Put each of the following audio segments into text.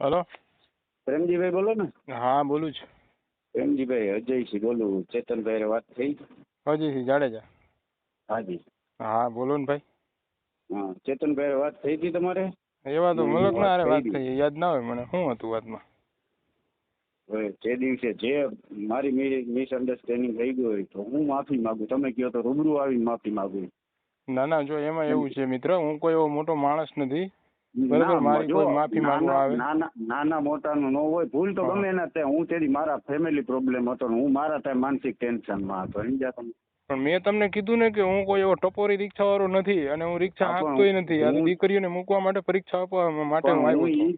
Hello. Premjibhai બોલો ને. હા બોલું છું. પ્રેમજીભાઈ અજયસિંહ બોલું ચેતનભાઈ વાત થઈ? અજયસિંહ જાડેજા. હાજી. હા બોલો ને ભાઈ. હા ચેતનભાઈ વાત થઈ હતી તમારે? એવા તો મલક ના અરે વાત થઈ યાદ ના હોય મને શું હતું વાતમાં? જે દિવસે જે મારી મિસઅન્ડરસ્ટેન્ડિંગ થઈ ગઈ હોય તો હું માફી માંગુ તમે કહો તો રૂબરૂ આવીને માફી માંગુ. ના ના જો એમાં એવું છે મિત્ર હું કોઈ એવો મોટો માણસ નથી. બરાબર, મારી કોઈ માફી માંગવા નાના- આવે? નાના નાના મોટાનું ન હોય ભૂલ તો. ગમે એના તે હું તેની મારા ફેમિલી પ્રોબ્લેમ હતો હું મારા ત્યાં માનસિક ટેન્શનમાં હતો સમજ્યા તમે પણ મેં તમને કીધું ને કે હું કોઈ એવો ટપોરી રિક્ષા વાળો નથી અને હું રિક્ષા આપતોય નથી આ દીકરીઓને મૂકવા માટે પરીક્ષા આપવા માટે હું આવ્યો છું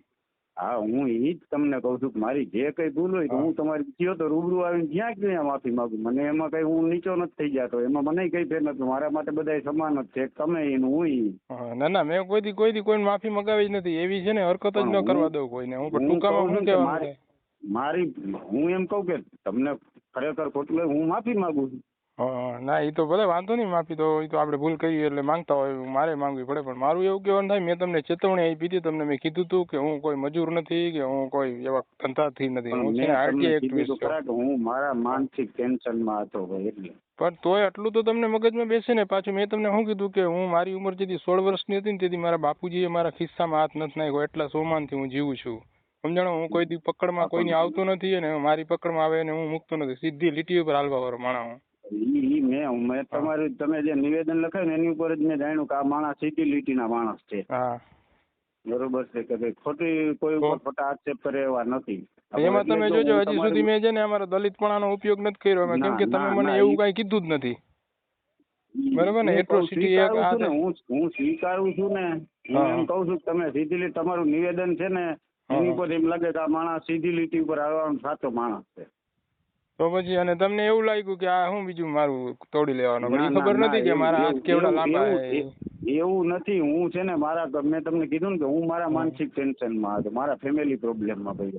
હા હું ઈ જ તમને કહું છું કે મારી જે કઈ ભૂલ હોય તો હું. તમારી કયો તો રૂબરૂ આવીને જ્યાં ક્યાં માફી માગું. મને એમાં કઈ હું નીચો નથી થઈ જતો. એમાં મને કઈ ફેર નથી. મારા માટે બધા સમાન જ છે. તમે એનું હું ના ના મેં કોઈ કોઈથી કોઈથી કોઈને માફી મગાવી જ નથી. એવી છે ને હરકત જ ન કરવા દઉં કોઈને. હું ટૂંકામાં શું કહેવાનું મારી- હું એમ કહું કે તમને ખરેખર ખોટું હોય હું માફી માગું છું. ના એ તો ભલે વાંધો નહીં માફી તો એ તો આપણે ભૂલ કરી એટલે માંગતા હોય મારે માંગવી પડે. પણ મારું એવું કહેવાનું થાય મેં તમને ચેતવણી આપી હતી તમને મેં કીધું હતું કે હું કોઈ મજૂર નથી કે હું કોઈ એવા ધંધાથી નથી. હું છે આરટી એક્ટિવિસ્ટ હું મારા માનસિક ટેન્શનમાં હતો ભાઈ એટલે. પણ તોય આટલું તો તમને મગજમાં બેસે ને પાછું મેં તમને શું કીધું કે હું મારી ઉંમર જેથી સોળ વર્ષની હતી ને તેથી મારા બાપુજીએ મારા ખિસ્સામાં હાથ નથી નાખ્યો એટલા સોમાનથી હું જીવું છું. સમજાણો? હું કોઈ દી પકડમાં કોઈની આવતો નથી અને મારી પકડમાં આવે ને હું મૂકતો નથી. સીધી લીટી ઉપર હાલવા વાળો માણા હું. ઈ મેં મેં તમારું તમે જે નિવેદન લખાયું ને એની ઉપર જ મેં જાણ્યું કે આ માણસ સીધી લીટીના માણસ છે. બરોબર છે કે ભાઈ ખોટી કોઈ ઉપર ખોટા આક્ષેપ કરે એવા નથી. એમાં તમે જોજો હજી સુધી મેં છે ને અમારા દલિતપણાનો ઉપયોગ નથી કર્યો. કેમ કે તમે મને એવું કઈ કીધું જ નથી. બરાબર ને? હું atrocity એક. હું હું સ્વીકારું છું ને હું. એમ કહું છું કે તમે સીધી લીટી તમારું નિવેદન છે ને એની ઉપર એમ લાગે કે આ માણસ સીધી લીટી ઉપર આવવાનો સાચો માણસ છે. તો પછી અને તમને એવું લાગ્યું કે આ શું બીજું મારું તોડી લેવાનું? પણ એ ખબર નથી કે મારા હાથ કેવડા લાંબા એવું- નથી. હું છે ને મારા મેં તમને કીધું ને કે હું મારા માનસિક ટેન્શનમાં હતો. મારા ફેમિલી પ્રોબ્લેમમાં ભાઈ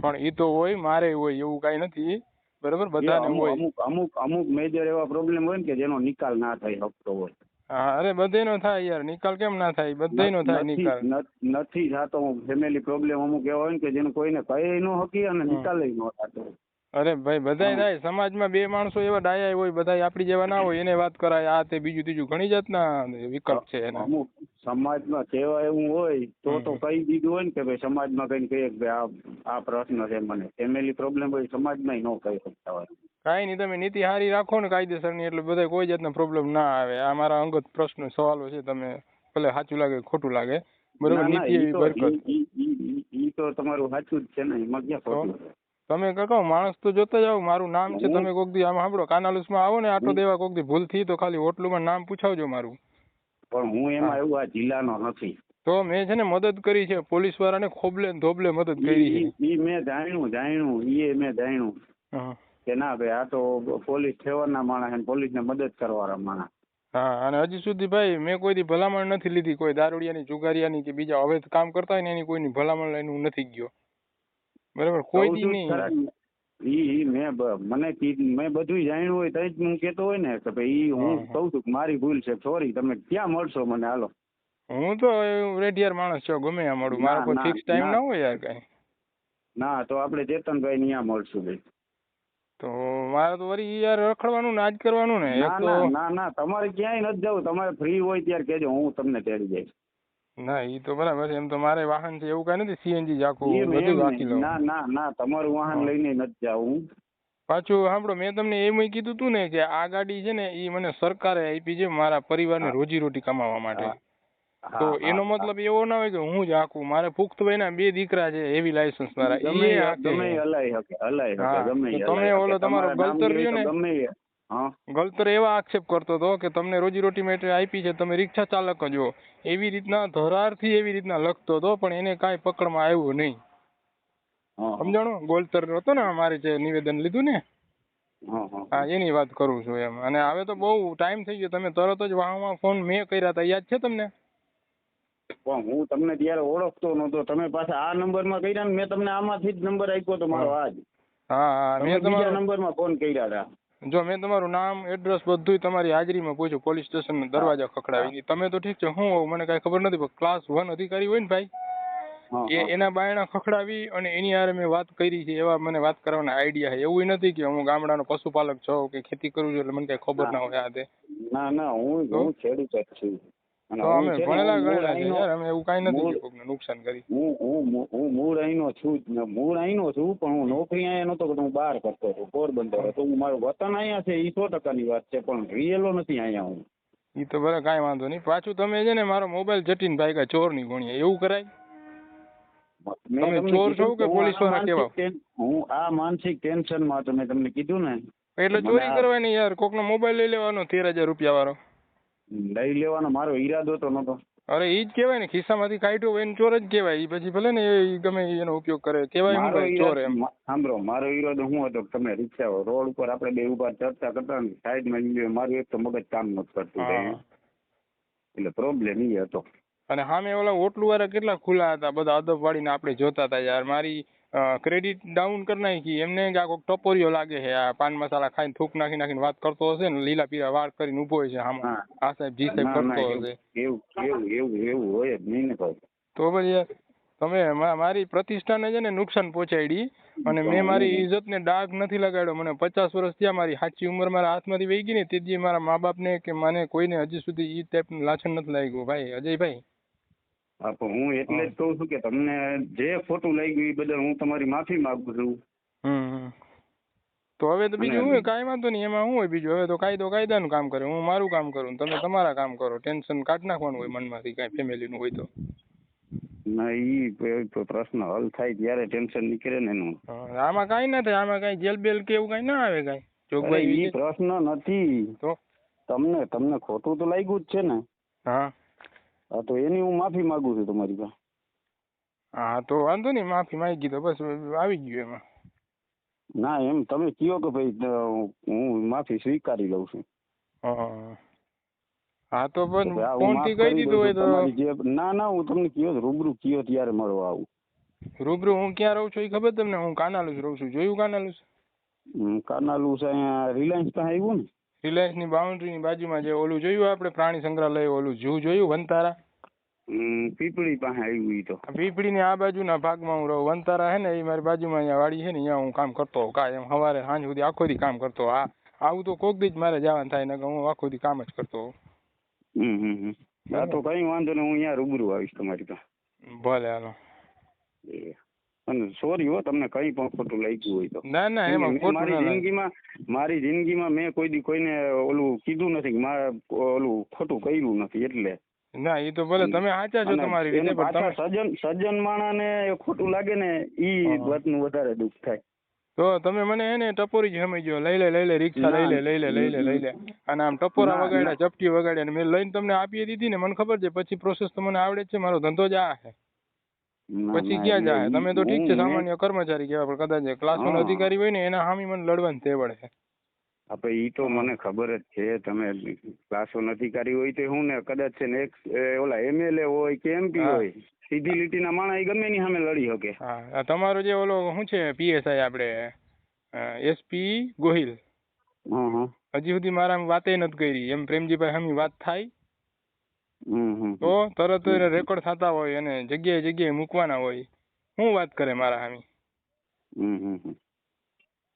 પણ એ તો હોય મારે હોય એવું કાંઈ નથી. બરાબર? બધાને હોય. અમુક અમુક અમુક મેજર એવા પ્રોબ્લેમ હોય ને કે જેનો નિકાલ ના થાય હપ્તો હોય. હા અરે બધાયનો થાય યાર. નિકાલ કેમ ના થાય? બધાયનો થાય નથી નિકાલ. નથી થતો. ફેમિલી પ્રોબ્લેમ અમુક એવા હોય ને કે જેને કોઈને કહી ન હકી અને. નિકાલ ન થતો. અરે ભાઈ બધાય. થાય. સમાજમાં બે માણસો એવા ડાયા હોય બધાય આપડી જેવા ના હોય એને વાત કરાય. આ તે બીજું ત્રીજું ઘણી જાતના વિકલ્પ છે એના. અમુક સમાજમાં કહેવા એવું હોય તો તો. કહી દીધું હોય ને કે ભાઈ સમાજમાં કઈ કહીએ કે આ આ પ્રશ્ન છે મને. ફેમિલી પ્રોબ્લેમ હોય સમાજમાં ન કહી શકતા હોય. કાંઈ નહીં તમે નીતિ હારી રાખો ને કાયદેસરની એટલે બધા કોઈ જાતનો પ્રોબ્લેમ ના આવે. આ મારા અંગત પ્રશ્ન સવાલો છે તમે ભલે સાચું લાગે ખોટું લાગે બરોબર ના, ના, નીતિ એવી બરકત. ઈ- તો તમારું સાચું જ છે ને એમાં ક્યાં ખોટું? તમે કહો માણસ તો જોતા જાવ મારું નામ છે તમે કોક દી આમ સાંભળો. કાનાલુસમાં આવો ને આટો દેવા કોક દી ભૂલથી તો ખાલી હોટલુમાં નામ પૂછાવજો મારું. પણ હું એમાં એવું આ જિલ્લાનો નથી. તો મેં છે ને મદદ કરી છે પોલીસ વાળાને ખોબલે ને ધોબલે મદદ કરી છે. ઈ- ઈ મેં જાણ્યું જાણ્યું. ઈ મેં જાણ્યું. કે ના ભાઈ આ તો પોલીસ ઠેવરના માણસ અને પોલીસને મદદ કરવાના માણસ. હા અને હજી સુધી ભાઈ મેં કોઈથી ભલામણ નથી લીધી. કોઈ દારૂડિયાની જુગારિયાની કે બીજા અવૈધ કામ કરતા હોય ને એની કોઈની ભલામણ લઈને હું નથી ગયો. બરાબર કોઈ દી નહીં. ઈ મેં મને મેં બધું જાણ્યું હોય તઈ જ હું કેતો હોય ને કે ભાઈ હું. કહું છું મારી ભૂલ છે સોરી તમે ક્યાં મળશો મને હાલો. હું તો રેડિયાર માણસ છો ગમે ત્યાં મળું. મારો કોઈ ફિક્સ ટાઈમ ના. હોય યાર કઈ. ના તો આપણે ચેતનભાઈ ત્યાં મળશું ભાઈ. તો મારે તો વળી યાર રખડવાનું ને આજ કરવાનું ને. ના ના ના ના તમારે ક્યાંય નથી જવું. તમારે ફ્રી હોય ત્યારે કેજો હું તમને તેડી જઈશ ના ઈ તો બરાબર છે. એમ તો મારે વાહન છે એવું કઈ નથી સીએનજી એમ- બધું રાખી લઉં ના ના ના તમારું વાહન લઈને નથી જાવું પાછું સાંભળો મેં તમને એમ કીધું તું ને કે આ ગાડી છે ને એ મને સરકારે આપી છે મારા પરિવારને હા. રોજી રોટી કમાવા માટે. તો એનો મતલબ એવો ના હોય કે હું જ હાંકું મારે પુખ્તભાઈના બે દીકરા છે એવી લાયસન્સ મારા. એ એ- એ એ તમે ઓલો તમારો ગલતર રહ્યો ને? ગલતર એવા આક્ષેપ કરતો હતો કે તમને રોજી રોટી માટે આપી છે તમે રિક્ષા ચાલક જ હો. એવી રીતના ધરારથી એવી રીતના લખતો હતો પણ એને કાંઈ પકડમાં આવ્યું નહીં. હા, સમજાણો? ગોલતર હતો ને મારે જે નિવેદન લીધું ને? હા, એની વાત કરું છું એમ. અને હવે તો બહુ ટાઈમ થઈ ગયો. તમે તરત જ વાહમાં ફોન મેં કર્યા હતા યાદ છે તમને? પણ હું તમને ત્યારે ઓળખતો નહોતો. તમે પાછા આ નંબરમાં કર્યા ને મેં તમને આમાંથી જ નંબર આપ્યો તો મારો. આજ. હા હા મેં તમારા તમારું નંબરમાં ફોન કર્યા હતા જો મેં તમારું નામ એડ્રેસ બધું તમારી હાજરીમાં પૂછ્યું પોલીસ સ્ટેશન દરવાજા ખખડાવી તમે તો ઠીક છે. હું મને કાંઈ ખબર નથી પણ ક્લાસ વન અધિકારી હોય ને ભાઈ એ એના બાયણા ખખડાવી અને એની હારે મેં વાત કરી છે એવા મને વાત કરવાના આઈડિયા છે. એવું નથી કે હું ગામડાનો પશુપાલક છું કે ખેતી કરું છું એટલે મને કઈ ખબર ના. હોય આ તે. ના ના હું હું ખેડૂત જ છું. અને અમે ભણેલા ગણેલા છે યાર અમે એવું કાંઈ નથી નુકસાન કરી. હું હું મૂળ અહીંનો છું જ મૂળ અહીંનો છું પણ હું નોકરી અહીંયા નહોતો કરતો હું બહાર કરતો હતો પોરબંદર. હતો હું મારું વતન અહીંયા છે એ સો ટકાની વાત છે પણ રિયલો નથી અહીંયા હું. તો બરાબર કાંઈ વાંધો નહીં. પાછું તમે છે ને મારો મોબાઈલ જટીન ભાઈ કા ચોરની ગણીએ એવું કરાય? તમે ચોર છો કે પોલીસવાળા કેવા? હું આ માનસિક ટેન્શનમાં તમે તમને કીધું ને. એટલે ચોરી કરવાની યાર કોકનો મોબાઈલ લઈ લેવાનો તેર હજાર રૂપિયા વાળો. લઈ લેવાનો મારો ઈરાદો તો નતો અરે ઈ જ કહેવાય ને ખિસ્સામાંથી કાઢ્યો હોય ચોર જ કહેવાય. ઈ પછી ભલે ને એ ગમે એનો ઉપયોગ કરે કહેવાય ભાઈ ચોર એમ. સાંભળો મારો ઈરાદો હું હતો કે તમે રિક્ષા રોડ ઉપર આપણે બે ઊભા ચર્ચા કરતા ને સાઈડમાં મારું એક તો મગજ કામ નથી કરતું એટલે પ્રોબ્લેમ ઈ હતો. અને સામે ઓલા ઓટલું વાળા કેટલા ખુલ્લા હતા બધા અદબ વાળીને આપણે જોતા હતા યાર. મારી ક્રેડિટ ડાઉન કરી નાખી. એમને કે આ કોઈક ટપોરીઓ લાગે છે. આ પાન મસાલા ખાઈને થૂક નાખી નાખીને વાત કરતો હશે ને લીલા પીળા વાળ કરીને ઊભો છે આમાં. આ સાહેબ જી સાહેબ કરતો હશે. એવું એવું એવું એવું હોય જ નહીં ને તો પછી યાર તમે મારી પ્રતિષ્ઠાને છે ને નુકસાન પહોંચાડી અને મેં મારી ઇજ્જતને ડાઘ નથી લગાડ્યો. મને પચાસ વર્ષ થયા મારી સાચી ઉંમર મારા હાથમાંથી વહી ગઈ ને તેથી મારા મા બાપને કે મને કોઈને હજી સુધી ઈ ટાઈપનું લાછન નથી લાગ્યું. ભાઈ અજયભાઈ હા પણ હું એટલે જ કહું છું કે તમને જે ખોટું લાગ્યું એ બદલ હું તમારી માફી માંગુ છું. તો હવે તો બીજું હું કાંઈ વાંધો નહીં. એમાં હું હોય બીજું? હવે તો કાયદો કાયદાનું કામ કરે. હું મારું કામ કરું તમે તમારા કામ કરો. ટેન્શન કાઢ નાખવાનું હોય મનમાંથી કાંઈ ફેમિલીનું હોય તો. ના ઈ પ્રશ્ન હલ થાય ત્યારે ટેન્શન નીકળે ને એનું. આમાં કાંઈ ના થાય. આમાં કાંઈ જેલ બેલ કે એવું કાંઈ ના આવે કાંઈ? જોગવાઈ ઈ પ્રશ્ન નથી. તો? તમને તમને ખોટું તો લાગ્યું જ છે ને. હા. હા તો એની હું માફી માંગુ છું તમારી પાસે. હા તો વાંધો નહીં માફી માંગી તો બસ આવી ગયું એમાં. ના એમ તમે કયો કે ભાઈ હું માફી સ્વીકારી લઉં છું. હા હા તો પણ ફોનથી કહી દીધું હોય તો. ના ના હું તમને કયો રૂબરૂ કયો ત્યારે મળવા આવું. રૂબરૂ હું ક્યાં રહું છું એ ખબર તમને? હું કાનાલુસ રહું છું. જોયું કાનાલુસ કાનાલુસ અહીંયા રિલાયન્સ પાસે આવ્યું ને? રિલાયન્સની બાઉન્ડ્રીની બાજુમાં જે ઓલું જોયું આપણે પ્રાણી સંગ્રહાલય ઓલું જૂ જોયું વનતારા પીપળી પાસે આવ્યું ઈ તો પીપળીની આ બાજુના ભાગમાં હું રહું વનતારા હે ને એ મારી બાજુમાં અહીંયા વાડી છે ને અહીંયા હું કામ કરતો હોઉં કાંઈ એમ સવારે સાંજ સુધી આખો દી કામ કરતો. આ આવું તો કોક દી જ મારે જવાનું થાય ને હું આખો દી કામ જ કરતો હોઉં. હા તો કઈ વાંધો નહીં હું અહીંયા રૂબરૂ આવીશ તમારી પાસે ભલે હાલો એ. અને સોરી હો તમને કઈ પણ ખોટું લાગ્યું હોય તો. ના ના એમાં ખોટું મારી ના. જિંદગીમાં મારી જિંદગીમાં મેં કોઈ દી કોઈને ઓલું કીધું નથી કે મારે ઓલું ખોટું કર્યું નથી એટલે. ના એ તો ભલે તમે સાચા છો તમારી રીતે પણ તમે સજન સજ્જન સજ્જન માણાને ખોટું લાગે ને ઈ. વાતનું વધારે દુઃખ થાય. તો તમે મને હે ને ટપોરી જ સમજ્યો લઈ લે લઈ લે રિક્ષા લઈ લે લઈ લે લઈ લે લઈ લે. અને આમ ટપોરા વગાડ્યા ચપટી વગાડ્યા મેં લઈને તમને આપી દીધી ને મને ખબર છે પછી પ્રોસેસ તો મને આવડે છે મારો ધંધો જ આ છે. ના, પછી ક્યાં જાય? તમે તો ઠીક છે સામાન્ય કર્મચારી કહેવાય પણ કદાચ ક્લાસનો. અધિકારી હોય ને એના હામી મને લડવાની તેવડ પડે આપણે ઈ તો મને ખબર જ છે તમે ક્લાસો અધિકારી હોય તો હું ને કદાચ છે ને એક ઓલા એમએલએ હોય કે એમપી હોય સીધી લીટીના માણસ ગમે એની સામે લડી શકે. હા તમારો જે ઓલો શું છે પીએસઆઈ આપણે એસપી ગોહિલ? હજી સુધી મારા વાતે નથી કરી એમ પ્રેમજીભાઈ સામે વાત થાય તો તરત રેકોર્ડ થતા હોય અને જગ્યાએ જગ્યાએ મૂકવાના હોય. શું વાત કરે મારા હમ.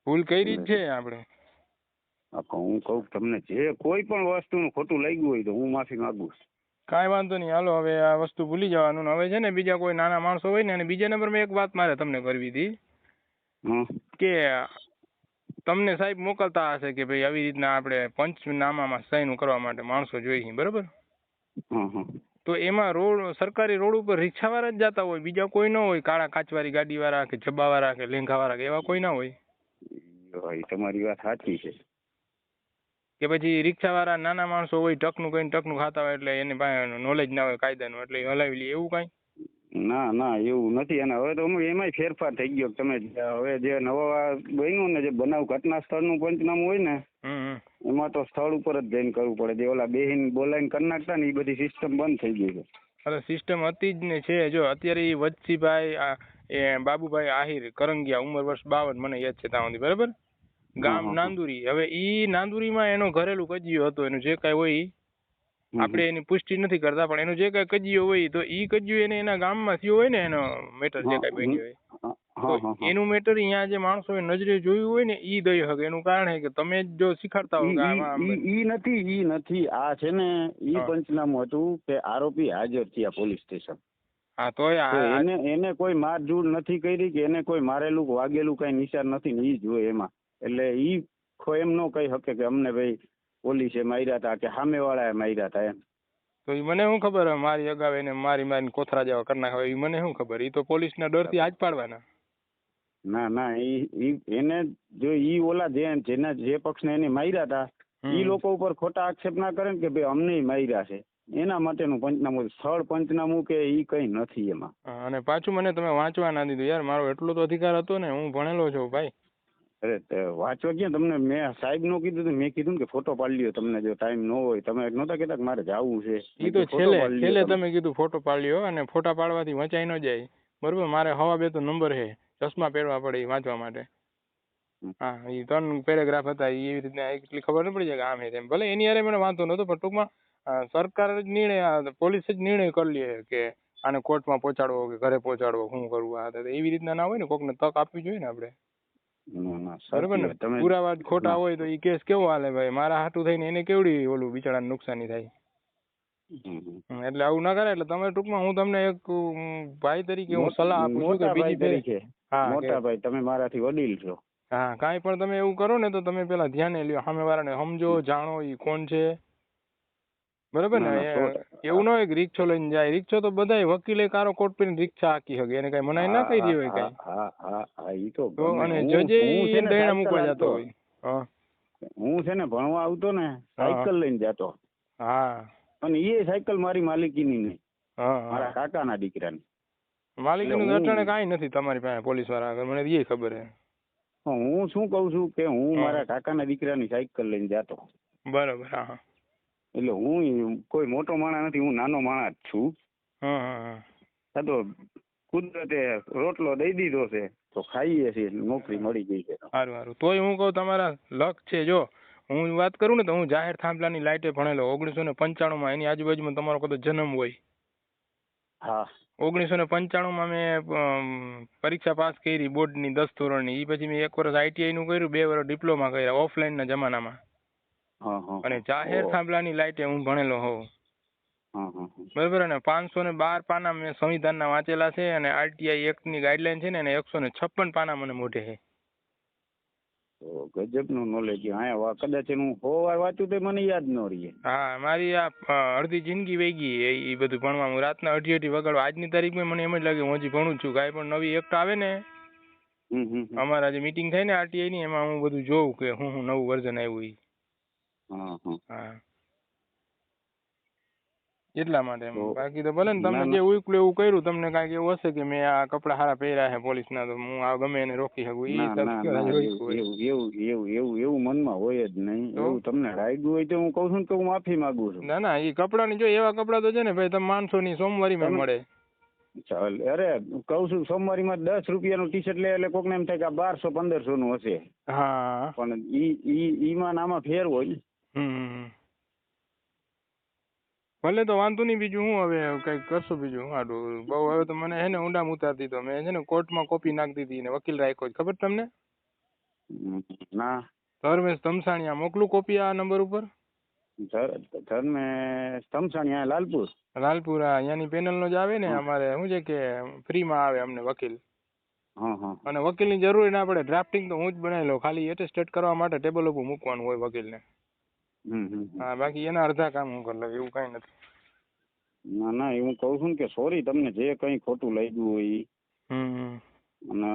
ભૂલ કરી જ છે આપણે. હા, હું કહું તમને જે કોઈ પણ વસ્તુનું ખોટું લાગ્યું હોય તો હું માફી માંગુ કાંઈ વાંધો નહીં. હાલો હવે આ વસ્તુ ભૂલી જવાનું. હવે છે ને બીજા કોઈ નાના માણસો હોય ને અને બીજા નંબરમાં એક વાત મારે તમને કરવી હતી. કે તમને સાહેબ મોકલતા હશે કે ભાઈ આવી રીતના આપણે પંચનામામાં સહીનું કરવા માટે માણસો જોઈએ બરોબર? તો એમાં રોડ સરકારી રોડ ઉપર રિક્ષાવાળા જ જતા હોય બીજા કોઈ ન હોય કાળા કાચવાળી ગાડીવાળા કે જબ્બાવાળા કે લેંઘાવાળા કે એવા કોઈ ના હોય. તમારી વાત સાચી છે. કે પછી રિક્ષાવાળા નાના માણસો હોય ટકનું કઈ ટકનું ખાતા હોય એટલે એને પાસે નોલેજ ના હોય કાયદાનું એટલે હલાવી લે એવું કાંઈ? ના ના એવું નથી. અને હવે તો અમે એમાંય ફેરફાર થઈ ગયો તમે હવે જે નવા બન્યું ને જે બનાવ ઘટના સ્થળનું પંચનામું હોય ને. એમાં તો સ્થળ ઉપર જ જઈને કરવું પડે. જે ઓલા બેહીન બોલાઈને કરી નાખતા ને એ બધી સિસ્ટમ બંધ થઈ ગઈ છે. અરે સિસ્ટમ હતી જ ને છે. જો અત્યારે એ વચ્ચીભાઈ આ એ બાબુભાઈ આહિર કરંગિયા ઉંમર વર્ષ બાવન મને યાદ છે ત્યાં સુધી. બરાબર? ગામ. નાંદુરી. હવે ઈ નાંદુરીમાં એનો ઘરેલું કજિયો હતો. એનું જે કાંઈ હોય હમ. આપણે એની પુષ્ટિ નથી કરતા પણ એનું જે કઈ કજિયો હોય તો ઈ કજિયો એને એના ગામમાં થયો હોય ને એનો મેટર જે કઈ બન્યો હોય. એનું મેટર અહીંયા જે માણસો નજરે જોયું હોય ને ઈ દઈ શકે એનું કારણ કે તમે જ જો શીખવાડતા હો ઈ- નથી ઈ નથી. આ છે ને ઈ પંચનામું હતું કે આરોપી હાજર થયા પોલીસ સ્ટેશન. હા તોય તો એને એને કોઈ મારઝૂડ નથી કરી કે એને કોઈ મારેલું વાગેલું કઈ નિશાન નથી ને ઈ જોયે એમાં. એટલે ઈ કોઈ એમ ન કહી શકે કે અમને ભાઈ પોલીસે માર્યા હતા કે સામેવાળાએ માર્યા હતા એમ. તો ઈ મને શું ખબર મારી અગાઉ એને મારી મારીને કોથરા જેવા કરી નાખવા એ મને શું ખબર? ઈ તો પોલીસના ડરથી હાથ પાડવાના. ના ના એને જો ઈ ઓલા જે જેના જે પક્ષને એને માર્યા હતા એ લોકો ઉપર ખોટા આક્ષેપ ના કરે ને કે ભાઈ અમને માર્યા છે. એના માટેનું પંચનામું સ્થળ પંચનામું કે ઈ કઈ નથી એમાં. અને પાછું મને તમે વાંચવા ના દીધું. યાર મારો એટલો તો અધિકાર હતો ને હું ભણેલો છું ભાઈ. અરે વાંચવા ક્યાં તમને મેં સાહેબનું કીધું મેં કીધું કે ફોટો પાડી લ્યો તમને જો ટાઈમ ન હોય. તમે નહોતા કહેતા કે મારે જવું છે. એ તો છેલ્લે છેલ્લે તમે. કીધું ફોટો પાડ્યો અને ફોટા પાડવાથી વંચાઈ ન જાય. બરોબર મારે હવા બે તો નંબર છે. ચશ્મા પહેરવા પડે વાંચવા માટે. હા એ ત્રણ પેરેગ્રાફ હતા એ એવી રીતના એટલી ખબર ન પડી જાય કે આમ છે તેમ. ભલે એની હારે મને વાંધો નતો પણ ટૂંકમાં સરકાર જ નિર્ણય પોલીસ જ નિર્ણય કરી લે કે આને કોર્ટમાં પહોંચાડવો કે ઘરે પહોંચાડવો શું કરવું આ તે. એવી રીતના ના હોય ને કોકને તક આપવી જોઈએ ને આપણે. બરોબર ને. પુરાવા ખોટા હોય તો એ કેસ કેવો હાલે ભાઈ? મારા હાટું થઈને એને કેવડી ઓલું બિચારાને નુકસાની થાય? એટલે આવું ના કરે એટલે તમે ટૂંકમાં હું તમને એક ભાઈ તરીકે હું સલાહ આપું છું કે બીજી તરીકે? હા મોટા ભાઈ તમે મારાથી વડીલ છો. હા કાંઈ પણ તમે એવું કરો ને તો તમે પેલા ધ્યાને લ્યો. સામે વાળાને સમજો જાણો ઈ કોણ છે. બરાબર ને? એવું ના, હોય કે રિક્ષો લઈને જાય. રિક્ષો તો બધા વકીલે કારો કોટ પહેરીને રિક્ષા હાકી શકે એને કઈ મનાય ના કરી કઈ. હા હા હા ઈ તો તો અને જજે સાયકલ મૂકવા જતો હોય. હું. છે ને ભણવા આવતો ને સાયકલ લઈને જતો. હા. અને એ સાયકલ મારી માલિકીની નહીં. મારા કાકાના દીકરાની. માલિકીનું અટાણે કાંઈ નથી તમારી પાસે પોલીસવાળા આગળ. મને એ ખબર હે. હું શું કઉ છું કે હું. મારા કાકાના દીકરાની સાયકલ લઈને જતો. બરાબર હા. એટલે હું કોઈ મોટો માણસ નથી હું નાનો માણસ જ છું. હા તો કુદરતે રોટલો દઈ દીધો છે તો ખાઈએ છીએ નોકરી મળી ગઈ છે. સારું સારું તોય હું કહું તમારા લક છે જો. હું વાત કરું ને તો હું જાહેર થાંભલાની લાઈટે ભણેલો ઓગણીસો ને પંચાણુંમાં એની આજુબાજુમાં તમારો કદો જન્મ હોય. હા. ઓગણીસો ને પંચાણુંમાં મેં પરીક્ષા પાસ કરી બોર્ડની દસ ધોરણની. એ પછી મેં એક વર્ષ આઈટીઆઈ નું કર્યું બે વર્ષ ડિપ્લોમા કર્યા ઓફલાઈનના જમાનામાં. અને જાહેર થાંભલાની લાઈટે હું ભણેલો હોઉં. બરોબર. અને પાંચસો ને બાર પાના મેં સંવિધાનના વાંચેલા છે અને આરટીઆઈ એક્ટની ગાઈડલાઈન છે ને એને એકસો ને છપ્પન પાના મને મોઢે છે. ગજબનું નોલેજ હા કદાચ હું સો વાર વાંચ્યું તો મને યાદ ન રહીએ હા મારી આ અડધી જિંદગી વહી ગઈ એ બધું ભણવા હું રાતના અઢી અઢી વગાડવા આજની તારીખમાં મને એમ જ લાગે હું હજી ભણું છું. કાંઈ પણ નવી એક્ટ આવે ને. અમારા જે મીટિંગ થાય ને આરટીઆઈ ની એમાં હું બધું જોઉં કે હું હું નવું વર્ઝન આવ્યું હા એટલા માટે બાકી તો ભલે ને તમે જે ઉકલું એવું કર્યું તમને કાંઈક એવું હશે કે મેં આ કપડાં સારા પહેર્યા છે પોલીસના તો હું આ ગમે એને રોકી શકું ના ના ના આજે એવું. એવું એવું એવું મનમાં હોય જ નહીં. એવું તમને લાગ્યું હોય તો હું કહું છું ને કે હું માફી માંગુ છું. ના ના એ કપડાની જો એવા કપડાં તો છે ને ભાઈ તમે માણસો ની સોમવારી માં મળે. ચાલ અરે કહું છું સોમવારીમાં દસ રૂપિયાનું ટી શર્ટ લે એટલે કોકને એમ થાય કે આ બારસો પંદરસો નું હશે. હા. પણ ઈ ઈ ઈમાં નામાં આમાં ફેર હોય. હમ. ભલે તો વાંધો નહીં બીજું હું હવે કંઈક કરશું બીજું આડું બહુ હવે તો મને હે ને ઊંડા ઉતારી દીધો. મેં છે ને કોર્ટમાં કોપી નાખી દીધી ને વકીલ રાખ્યો છે. ખબર તમને? ના. ધર્મેશ ધમસાણીયા મોકલું કોપી આ નંબર ઉપર? ધર- ધર્મેશ તમસાણી લાલપુર. લાલપુર અહીંયાની પેનલનો જ આવે ને અમારે શું છે કે ફ્રીમાં આવે અમને વકીલ. અને વકીલની જરૂર ના પડે. ડ્રાફ્ટિંગ તો હું જ બનાવી લઉં ખાલી એટેસ્ટેટ કરવા માટે ટેબલ ઉપર મૂકવાનું હોય વકીલને. હા બાકી એના અડધા કામ હું કરી લઉં એવું કઈ નથી. ના ના હું કહું છું કે સોરી તમને જે કઈ ખોટું લાગ્યું હોય અને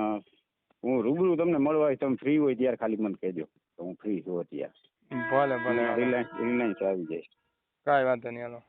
હું રૂબરૂ તમને મળવા. તમે ફ્રી હોય ત્યારે ખાલી મને કહેજો તો હું ફ્રી છું અત્યારે. ભલે ભલે રિલાયન્સ રિલાયન્સ આવી જાય. કાંઈ વાંધો નહીં હાલો.